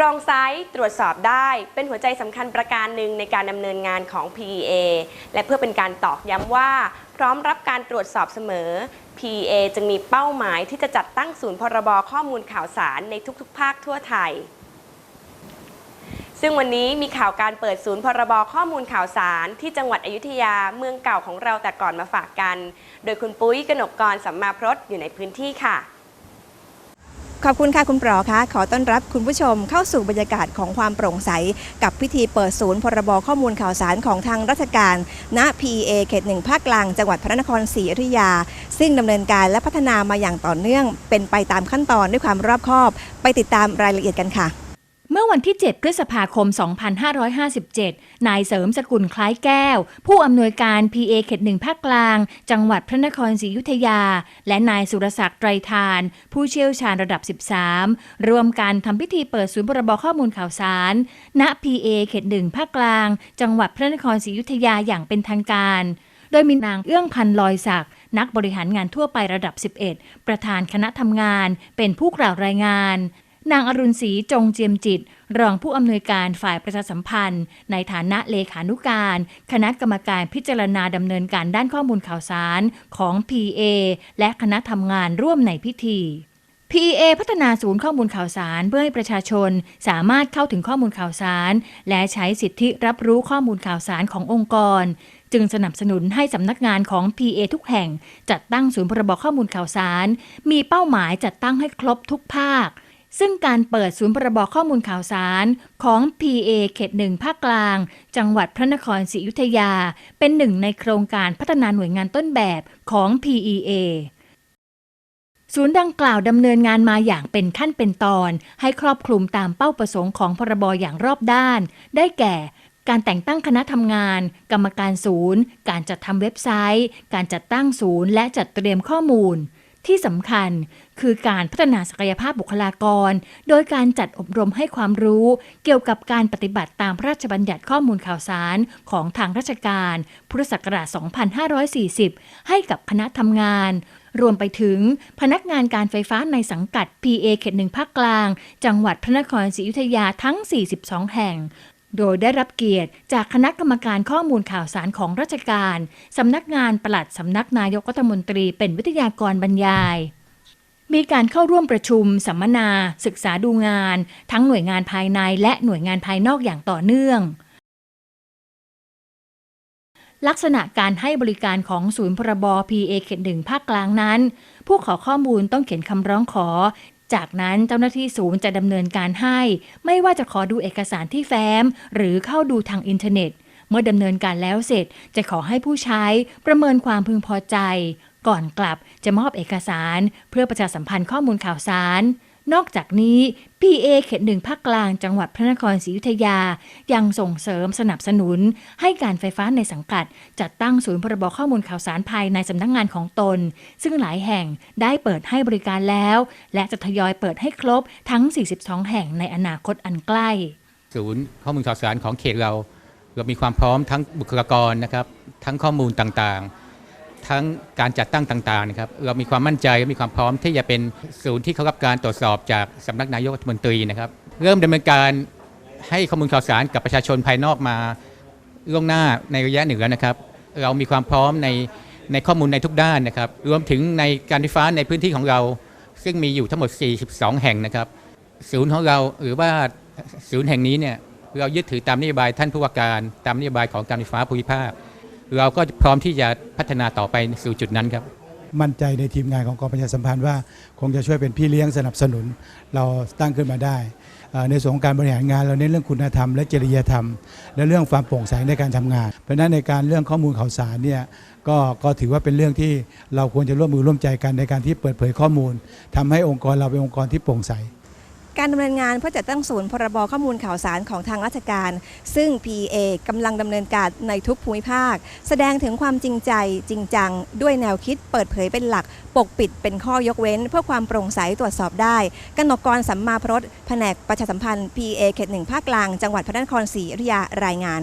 ร่งใสตรวจสอบได้เป็นหัวใจสำคัญประการหนึ่งในการดำเนินงานของ PEA และเพื่อเป็นการตอกย้ำว่า พร้อมรับการตรวจสอบเสมอ PEA จึงมีเป้าหมายที่จะจัดตั้งศูนย์พรบข้อมูลข่าวสารในทุกๆ ภาคทั่วไทย ซึ่งวันนี้มีข่าวการเปิดศูนย์พรบข้อมูลข่าวสารที่จังหวัดอยุธยาเมืองเก่าของเราแต่ก่อนมาฝากกัน โดยคุณปุ้ยกนกกรสัมมาพรสอยู่ในพื้นที่ค่ะ ขอบคุณค่ะคุณปอคะขอต้อนรับคุณผู้ชมเข้าสู่บรรยากาศของความโปร่งใส กับพิธีเปิดศูนย์พรบข้อมูลข่าวสารของทางราชการ ณ PA เขตหนึ่งภาคกลางจังหวัดพระนครศรีอยุธยา ซึ่งดำเนินการและพัฒนามาอย่างต่อเนื่อง เป็นไปตามขั้นตอนด้วยความรอบคอบ ไปติดตามรายละเอียดกันค่ะ เมื่อวันที่ 7 พฤษภาคม 2557 นายเสริมสกุลคล้ายแก้ว ผู้อำนวยการ PA เขตหนึ่งภาคกลาง จังหวัดพระนครศรีอยุธยา และนายสุรศักดิ์ไตรทาน ผู้เชี่ยวชาญระดับ 13รวมกันทำพิธีเปิดศูนย์พรบข้อมูลข่าวสาร ณ PA เขตหนึ่งภาคกลาง จังหวัดพระนครศรีอยุธยาอย่างเป็นทางการ โดยมีนางเอื้องพันลอยศักดิ์นักบริหารงานทั่วไประดับ 11 ประธานคณะทำงาน เป็นผู้กล่าวรายงาน นางอรุณศรีจงเจียมจิต รองผู้อำนวยการฝ่ายประชาสัมพันธ์ ในฐานะเลขานุการ คณะกรรมการพิจารณาดำเนินการด้านข้อมูลข่าวสารของ PA และคณะทำงานร่วมในพิธี PA พัฒนาศูนย์ข้อมูลข่าวสารเพื่อให้ประชาชนสามารถเข้าถึงข้อมูลข่าวสาร และใช้สิทธิรับรู้ข้อมูลข่าวสารขององค์กร จึงสนับสนุนให้สำนักงานของ PA ทุกแห่ง จัดตั้งศูนย์พรบข้อมูลข่าวสาร มีเป้าหมายจัดตั้งให้ครบทุกภาค ซึ่งการเปิดศูนย์พรบข้อมูลข่าวสารของ PA เขตหนึ่งภาคกลาง จังหวัดพระนครศรีอยุธยา เป็นหนึ่งในโครงการพัฒนาหน่วยงานต้นแบบของ PEA ศูนย์ดังกล่าวดำเนินงานมาอย่างเป็นขั้นเป็นตอน ให้ครอบคลุมตามเป้าประสงค์ของพรบอย่างรอบด้าน ได้แก่การแต่งตั้งคณะทำงาน กรรมการศูนย์ การจัดทำเว็บไซต์ การจัดตั้งศูนย์ และจัดเตรียมข้อมูล ที่สำคัญคือการพัฒนาศักยภาพบุคลากร โดยการจัดอบรมให้ความรู้เกี่ยวกับการปฏิบัติตามพระราชบัญญัติข้อมูลข่าวสารของทางราชการ พุทธศักราช 2540 ให้กับคณะทำงาน รวมไปถึงพนักงานการไฟฟ้าในสังกัด PA เขตหนึ่งภาคกลาง จังหวัดพระนครศรีอยุธยาทั้ง 42 แห่ง โดยได้รับเกียรติจากคณะกรรมการข้อมูลข่าวสารของราชการ สำนักงานปลัดสำนักนายกรัฐมนตรีเป็นวิทยากรบรรยาย มีการเข้าร่วมประชุม สัมมนา ศึกษาดูงาน ทั้งหน่วยงานภายในและหน่วยงานภายนอกอย่างต่อเนื่อง ลักษณะการให้บริการของศูนย์พรบ PA เขตหนึ่งภาคกลางนั้น ผู้ขอข้อมูลต้องเขียนคำร้องขอ จากนั้นเจ้าหน้าที่ศูนย์จะดำเนินการให้ ไม่ว่าจะขอดูเอกสารที่แฟ้ม หรือเข้าดูทางอินเทอร์เน็ต เมื่อดำเนินการแล้วเสร็จจะขอให้ผู้ใช้ประเมินความพึงพอใจ ก่อนกลับจะมอบเอกสาร เพื่อประชาสัมพันธ์ข้อมูลข่าวสาร นอกจากนี้ PA เขตหนึ่งภาคกลางจังหวัดพระนครศรีอยุธยา ยังส่งเสริมสนับสนุน ให้การไฟฟ้าในสังกัด จัดตั้งศูนย์พรบข้อมูลข่าวสารภายในสำนักงงานของตน ซึ่งหลายแห่งได้เปิดให้บริการแล้ว และจะทยอยเปิดให้ครบทั้ง 42 แห่งในอนาคตอันใกล้ ศูนย์ข้อมูลข่าวสารของเขตเรา เรามีความพร้อมทั้งบุคลากรนะครับทั้งข้อมูลต่างๆ ทั้งการจัดตั้งต่างๆนะครับเรามีความมั่นใจมีความพร้อมที่จะเป็นศูนย์ที่เขารับการตรวจสอบจากสำนักนายกรัฐมนตรีนะครับ เริ่มดำเนินการให้ข้อมูลข่าวสารกับประชาชนภายนอกมาล่วงหน้าในระยะหนึ่งแล้วนะครับ เรามีความพร้อมในในข้อมูลในทุกด้านนะครับ รวมถึงในการไฟฟ้าในพื้นที่ของเรา ซึ่งมีอยู่ทั้งหมด 42 แห่งนะครับ ศูนย์ของเราหรือว่าศูนย์แห่งนี้เนี่ยเรายึดถือตามนโยบายท่านผู้ว่าการตามนโยบายของการไฟฟ้าภูมิภาค เราก็พร้อมที่จะพัฒนาต่อไปสู่จุดนั้นครับ มั่นใจในทีมงานของกองประชาสัมพันธ์ว่าคงจะช่วยเป็นพี่เลี้ยงสนับสนุน เราตั้งขึ้นมาได้ในส่วนของการบริหารงานเราเน้นเรื่องคุณธรรมและจริยธรรม และเรื่องความโปร่งใสในการทำงาน เพราะนั้นในการเรื่องข้อมูลข่าวสารเนี่ยก็ก็ถือว่าเป็นเรื่องที่เราควรจะร่วมมือร่วมใจกันในการที่เปิดเผยข้อมูลทำให้องค์กรเราเป็นองค์กรที่โปร่งใส การดำเนินงานเพื่อจัดตั้งศูนย์พรบข้อมูลข่าวสารของทางราชการ ซึ่ง PA กำลังดำเนินการในทุกภูมิภาค แสดงถึงความจริงใจจริงจัง ด้วยแนวคิดเปิดเผยเป็นหลัก ปกปิดเป็นข้อยกเว้น เพื่อความโปร่งใสตรวจสอบได้กนกกรสัมมาพรสแผนกประชาสัมพันธ์ PA เขตหนึ่งภาคกลางจังหวัดพระนครศรีอยุธยารายงาน